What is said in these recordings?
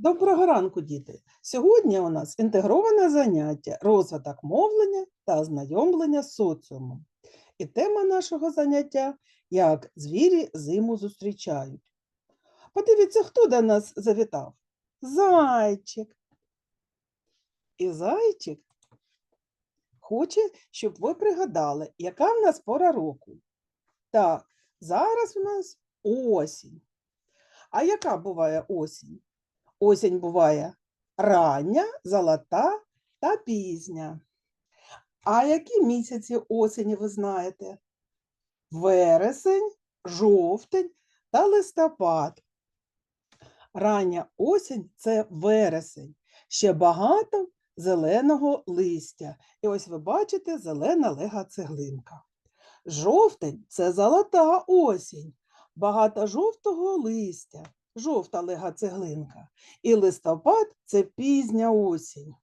Доброго ранку, діти! Сьогодні у нас інтегроване заняття розвиток мовлення та ознайомлення з соціумом. І тема нашого заняття як звірі зиму зустрічають. Подивіться, хто до нас завітав? Зайчик. І зайчик хоче, щоб ви пригадали, яка в нас пора року. Так, зараз у нас осінь. А яка буває осінь? Осінь буває рання, золота та пізня. А які місяці осені ви знаєте? Вересень, жовтень та листопад. Рання осінь це вересень. Ще багато зеленого листя. І ось ви бачите зелена лега цеглинка. Жовтень це золота осінь. Багато жовтого листя жовта лега цеглинка. І листопад це пізня осінь.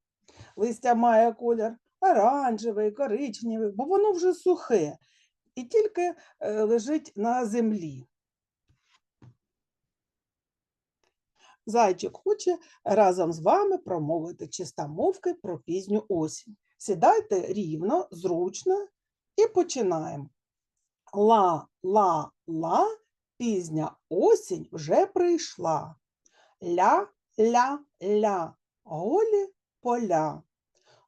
Листя має колір оранжевий, коричневий, бо воно вже сухе і тільки е, лежить на землі. Зайчик хоче разом з вами промовити чистомовки про пізню осінь. Сідайте рівно, зручно і починаємо. Ла, ла, ла, Пізня осінь вже прийшла. Ля, ля, ля, голі поля.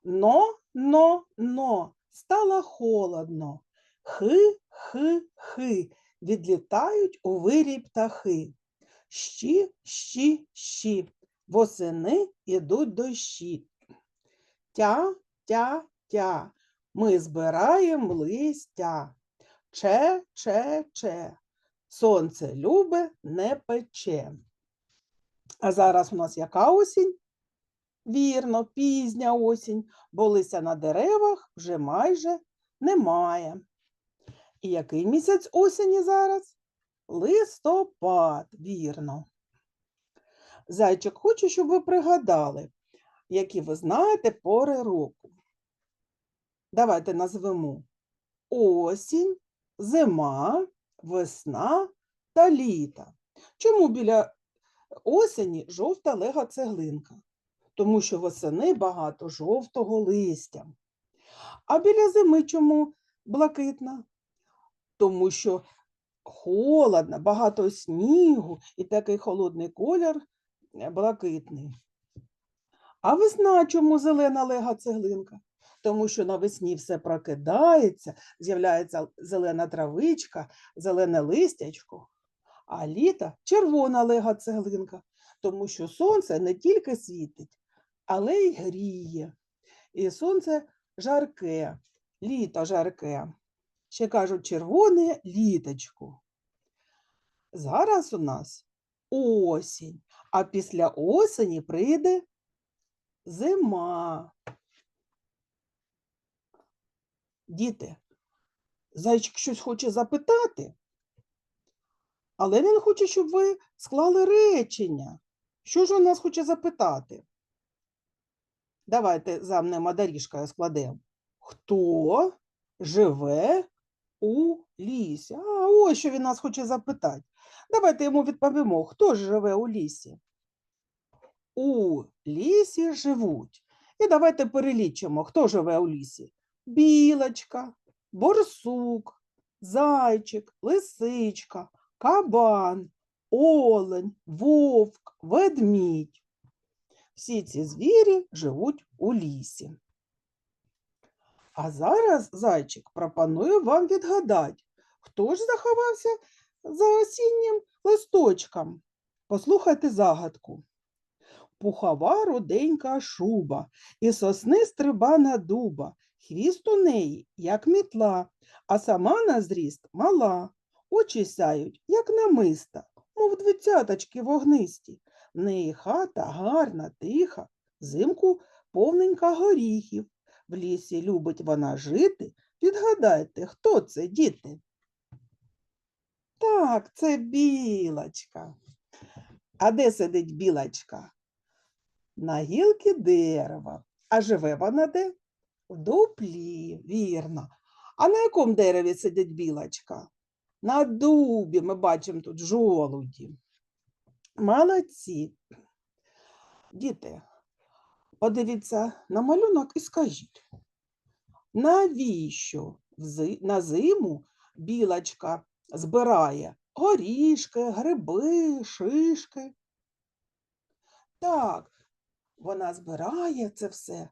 Но, но, но, стало холодно. Хи, хи, хи, відлітають у вирій птахи. Щі, щі, щі, восени ідуть дощі. Тя, тя, тя, ми збираємо листя. Че, че, че. Сонце любе не пече. А зараз у нас яка осінь? Вірно, пізня осінь, бо листя на деревах вже майже немає. І який місяць осені зараз? Листопад, вірно. Зайчик, хочу, щоб ви пригадали, які ви знаєте пори року. Давайте назвемо осінь, зима, весна та літа. Чому біля осені жовта лега цеглинка? Тому що восени багато жовтого листя. А біля зими чому блакитна? Тому що холодно, багато снігу і такий холодний колір е, блакитний. А весна чому зелена лега цеглинка? Тому що навесні все прокидається, з'являється зелена травичка, зелене листячко, а літа червона лега цеглинка, тому що сонце не тільки світить, але й гріє. І сонце жарке, літо жарке. Ще кажуть, червоне літочко. Зараз у нас осінь, а після осені прийде зима. Діти, зайчик щось хоче запитати, але він хоче, щоб ви склали речення. Що ж він нас хоче запитати? Давайте замнемо доріжкою складемо. Хто живе у лісі? А ось що він нас хоче запитати. Давайте йому відповімо, хто ж живе у лісі? У лісі живуть. І давайте перелічимо, хто живе у лісі білочка, борсук, зайчик, лисичка, кабан, олень, вовк, ведмідь. Всі ці звірі живуть у лісі. А зараз зайчик пропонує вам відгадати, хто ж заховався за осіннім листочком. Послухайте загадку. Пухова руденька шуба, і сосни стрибана дуба, Хвіст у неї, як мітла, а сама на зріст мала. Очі сяють, як намиста, мов двицяточки вогнисті. В неї хата гарна, тиха, взимку повненька горіхів. В лісі любить вона жити. Відгадайте, хто це, діти? Так, це білочка. А де сидить білочка? На гілки дерева. А живе вона де? В дуплі, вірно. А на якому дереві сидить білочка? На дубі ми бачимо тут жолуді. Молодці. Діти, подивіться на малюнок і скажіть, навіщо на зиму білочка збирає горішки, гриби, шишки? Так, вона збирає це все,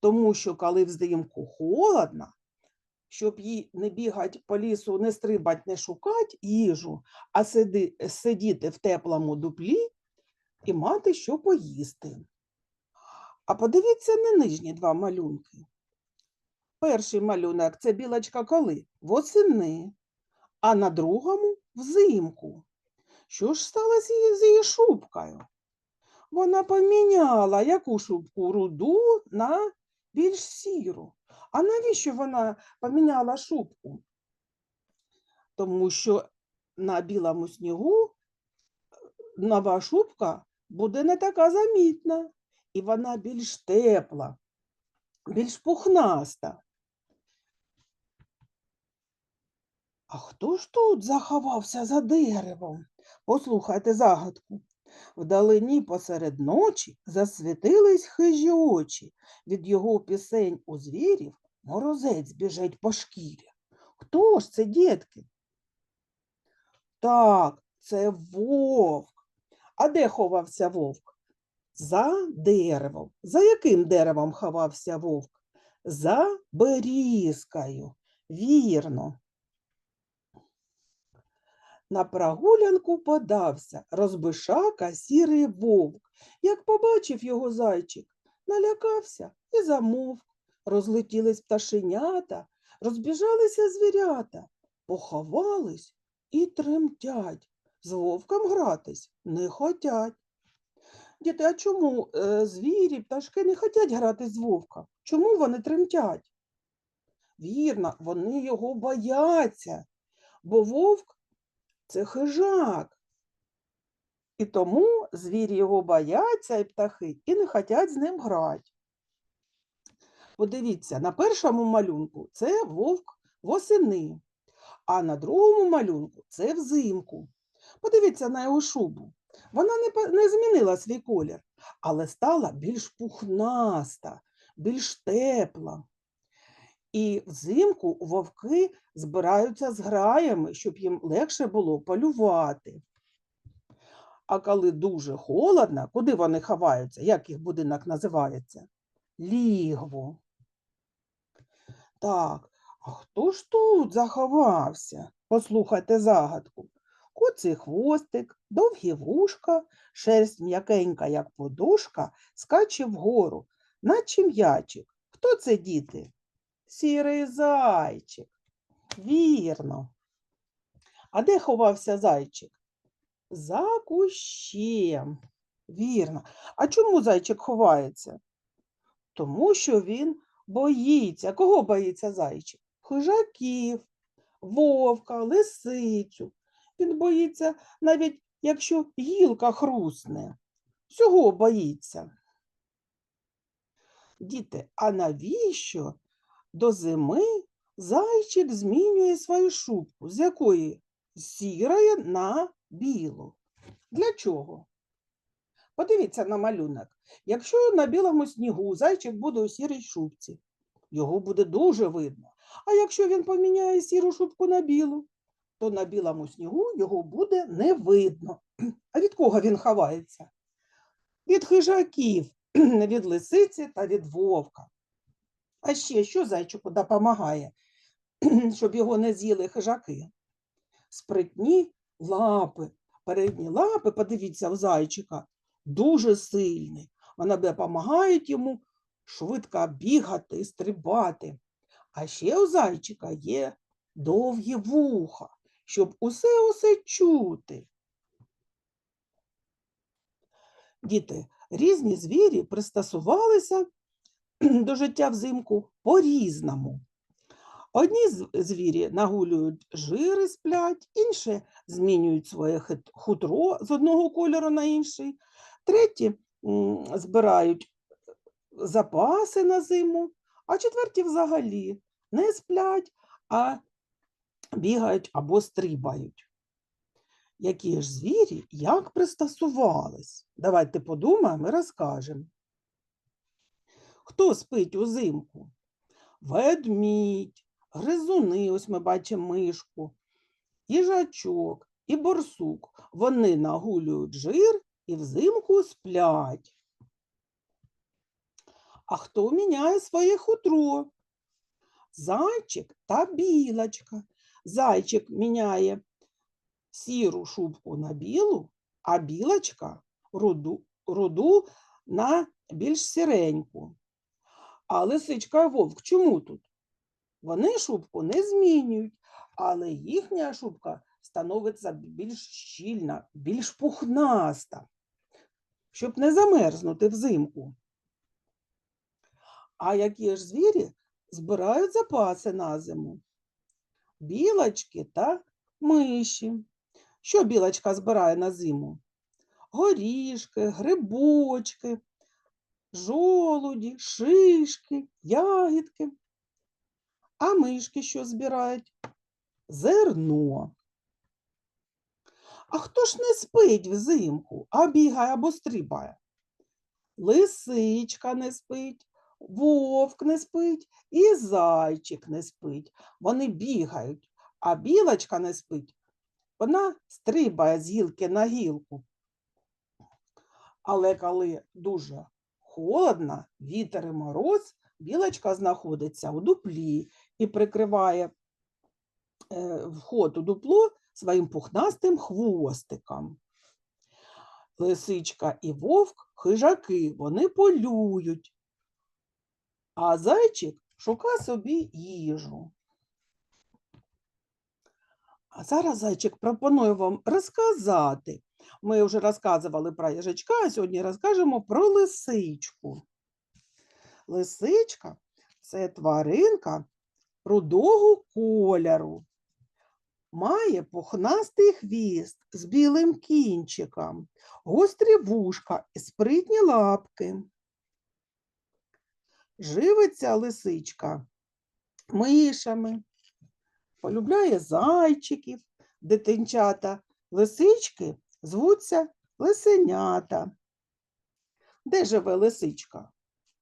тому що коли взимку холодно, щоб їй не бігати по лісу, не стрибати, не шукати їжу, а сиди, сидіти в теплому дуплі і мати що поїсти. А подивіться на нижні два малюнки. Перший малюнок це білочка коли? Восени, а на другому взимку. Що ж сталося з її шубкою? Вона поміняла яку шубку руду на більш сіру. А навіщо вона поміняла шубку? Тому що на білому снігу е, нова шубка буде не така замітна, і вона більш тепла, більш пухнаста. А хто ж тут заховався за деревом? Послухайте загадку. Вдалині посеред ночі засвітились хижі очі. Від його пісень у звірів морозець біжить по шкірі. Хто ж це, дітки? Так, це вовк. А де ховався вовк? За деревом. За яким деревом ховався вовк? За берізкою. Вірно. На прогулянку подався розбишака сірий вовк. Як побачив його зайчик, налякався і замовк. Розлетілись пташенята, розбіжалися звірята, поховались і тремтять. З вовком гратись не хотять. Діти, а чому е, звірі, пташки не хотять грати з вовком? Чому вони тремтять? Вірно, вони його бояться, бо вовк це хижак. І тому звірі його бояться і птахи і не хочуть з ним грати. Подивіться, на першому малюнку це вовк восени, а на другому малюнку це взимку. Подивіться на його шубу. Вона не, не змінила свій колір, але стала більш пухнаста, більш тепла. І взимку вовки збираються з граями, щоб їм легше було полювати. А коли дуже холодно, куди вони ховаються? Як їх будинок називається? Лігво. Так, а хто ж тут заховався? Послухайте загадку. Куций хвостик, довгі вушка, шерсть м'якенька, як подушка, скаче вгору, наче м'ячик. Хто це діти? Сірий зайчик. Вірно. А де ховався зайчик? За кущем. Вірно. А чому зайчик ховається? Тому що він боїться. Кого боїться зайчик? Хижаків, вовка, лисицю. Він боїться навіть якщо гілка хрусне. Всього боїться. Діти, а навіщо до зими зайчик змінює свою шубку? З якої? З сірої на білу. Для чого? Подивіться на малюнок. Якщо на білому снігу зайчик буде у сірій шубці, його буде дуже видно. А якщо він поміняє сіру шубку на білу, то на білому снігу його буде не видно. А від кого він ховається? Від хижаків, від лисиці та від вовка. А ще що зайчику допомагає, щоб його не з'їли хижаки? Спритні лапи. Передні лапи, подивіться, в зайчика, дуже сильні. Вони допомагають йому швидко бігати стрибати. А ще у зайчика є довгі вуха, щоб усе-усе чути. Діти, різні звірі пристосувалися до життя взимку по-різному. Одні звірі нагулюють жири сплять, інші змінюють своє хутро з одного кольору на інший, треті збирають запаси на зиму, а четверті взагалі не сплять, а бігають або стрибають. Які ж звірі як пристосувались? Давайте подумаємо і розкажемо. Хто спить узимку? Ведмідь, гризуни, ось ми бачимо мишку, їжачок і борсук. Вони нагулюють жир і взимку сплять. А хто міняє своє хутро? Зайчик та білочка. Зайчик міняє сіру шубку на білу, а білочка руду, руду на більш сіреньку. А лисичка і вовк чому тут? Вони шубку не змінюють, але їхня шубка становиться більш щільна, більш пухнаста, щоб не замерзнути взимку. А які ж звірі збирають запаси на зиму? Білочки та миші. Що білочка збирає на зиму? Горішки, грибочки, жолуді, шишки, ягідки. А мишки що збирають? Зерно. А хто ж не спить взимку, а бігає або стрибає? Лисичка не спить, вовк не спить і зайчик не спить. Вони бігають, а білочка не спить. Вона стрибає з гілки на гілку. Але коли дуже холодно, вітер і мороз, білочка знаходиться у дуплі і прикриває е, вход у дупло своїм пухнастим хвостиком. Лисичка і вовк хижаки, вони полюють, а зайчик шукає собі їжу. А зараз зайчик пропонує вам розказати. Ми вже розказували про їжачка, а сьогодні розкажемо про лисичку. Лисичка це тваринка рудого кольору. Має пухнастий хвіст з білим кінчиком, гострі вушка і спритні лапки. Живиться лисичка мишами, полюбляє зайчиків, дитинчата. Лисички звуться лисенята. Де живе лисичка?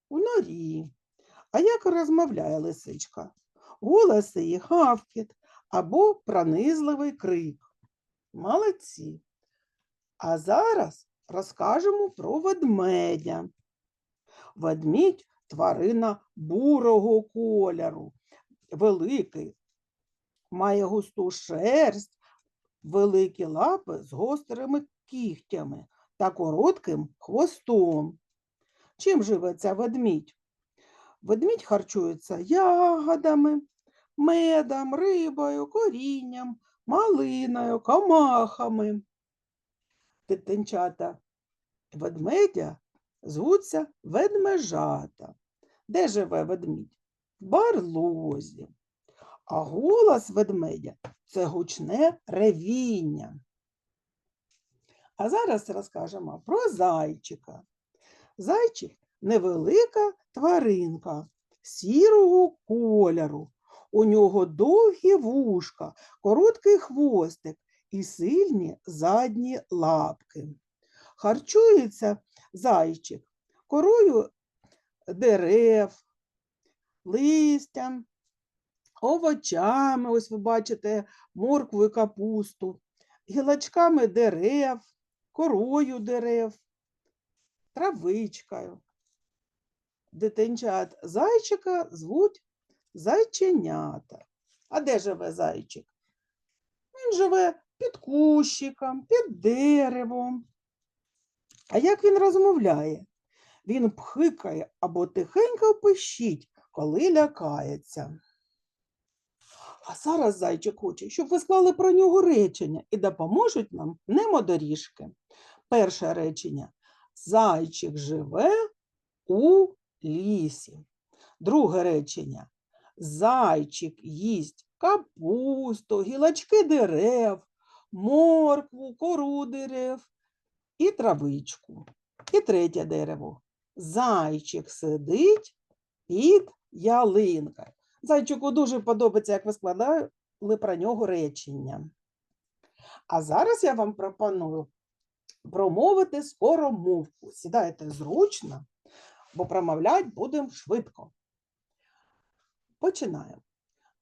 У норі. А як розмовляє лисичка? Голос її гавкіт або пронизливий крик. Молодці. А зараз розкажемо про ведмедя. Ведмідь тварина бурого кольору, великий, має густу шерсть, великі лапи з гострими кігтями та коротким хвостом. Чим живеться ведмідь? Ведмідь харчується ягодами, медом, рибою, корінням, малиною, комахами. Дитинчата ведмедя звуться ведмежата. Де живе ведмідь? В барлозі. А голос ведмедя це гучне ревіння. А зараз розкажемо про зайчика. Зайчик невелика тваринка сірого кольору. У нього довгі вушка, короткий хвостик і сильні задні лапки. Харчується зайчик корою дерев, листям, овочами, ось ви бачите, моркву і капусту, гілочками дерев, корою дерев, травичкою. Дитинчат зайчика звуть зайченята. А де живе зайчик? Він живе під кущиком, під деревом. А як він розмовляє? Він пхикає або тихенько пищить, коли лякається. А зараз зайчик хоче, щоб ви склали про нього речення і допоможуть нам немодоріжки. Перше речення. Зайчик живе у лісі. Друге речення. Зайчик їсть капусту, гілочки дерев, моркву, кору дерев і травичку. І третє дерево. Зайчик сидить під ялинкою. Зайчику дуже подобається, як ви складали про нього речення. А зараз я вам пропоную промовити скоромовку. Сідайте зручно, бо промовляти будемо швидко. Починаємо.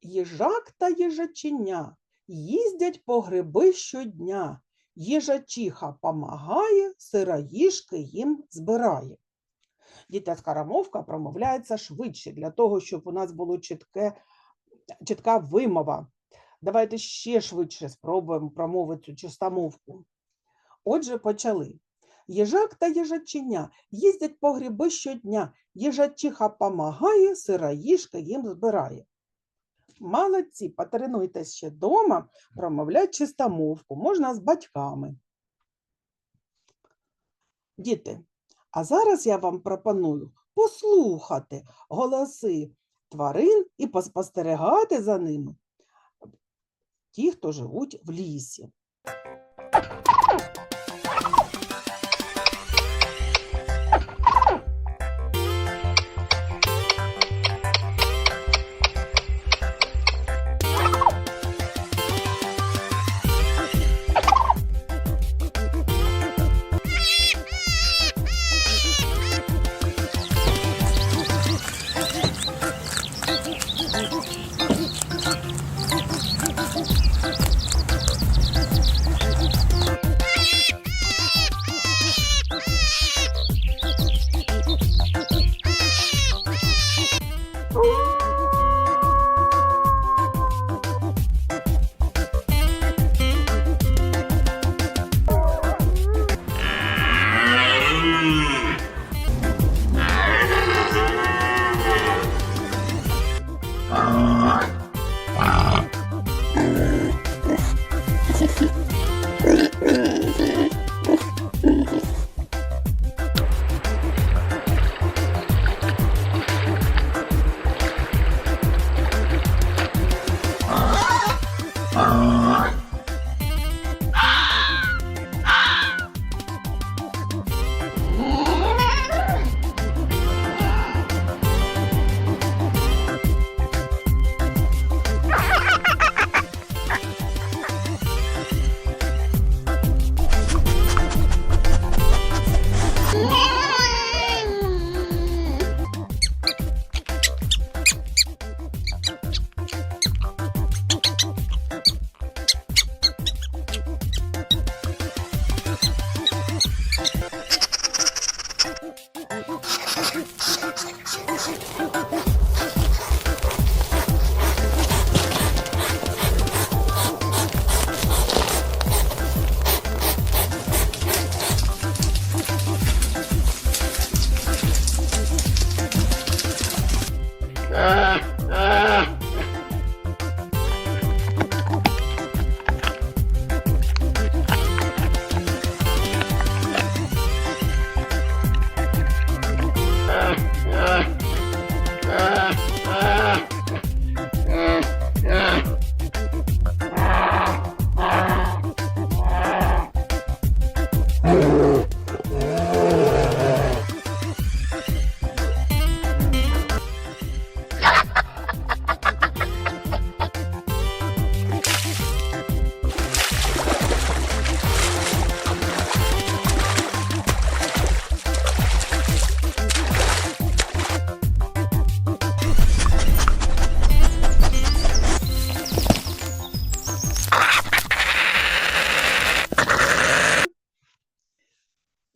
Їжак та їжаченя їздять по гриби щодня. Їжачиха помагає, сироїжки їм збирає. Діти, скоромовка промовляється швидше, для того, щоб у нас чітке, чітка вимова. Давайте ще швидше спробуємо промовити цю чистомовку. Отже, почали. Їжак та їжаченя їздять по гриби щодня. Їжачиха помагає, сироїжка їм збирає. Молодці, потренуйтесь ще вдома, промовляти чистомовку, можна з батьками. Діти, а зараз я вам пропоную послухати голоси тварин і поспостерігати за ними ті, хто живуть в лісі. Arr.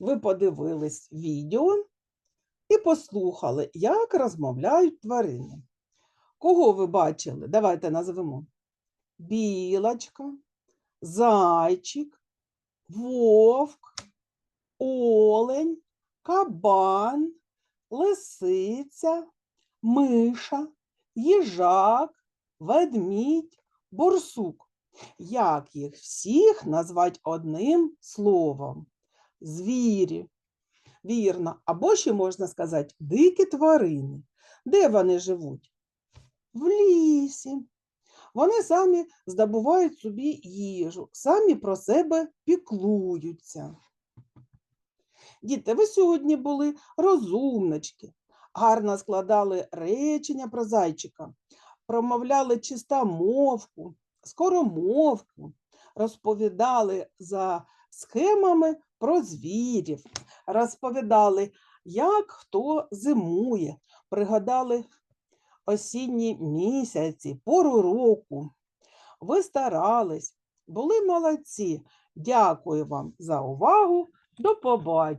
Ви подивились відео і послухали, як розмовляють тварини. Кого ви бачили? Давайте назвемо. Білочка, зайчик, вовк, олень, кабан, лисиця, миша, їжак, ведмідь, борсук. Як їх всіх назвати одним словом? Звірі. Вірно. Або ще можна сказати дикі тварини. Де вони живуть? В лісі. Вони самі здобувають собі їжу, самі про себе піклуються. Діти, ви сьогодні були розумнички, гарно складали речення про зайчика, промовляли чистомовку, скоромовку, розповідали за схемами про звірів, розповідали, як хто зимує, пригадали осінні місяці, пору року. Ви старались, були молодці. Дякую вам за увагу. До побачення.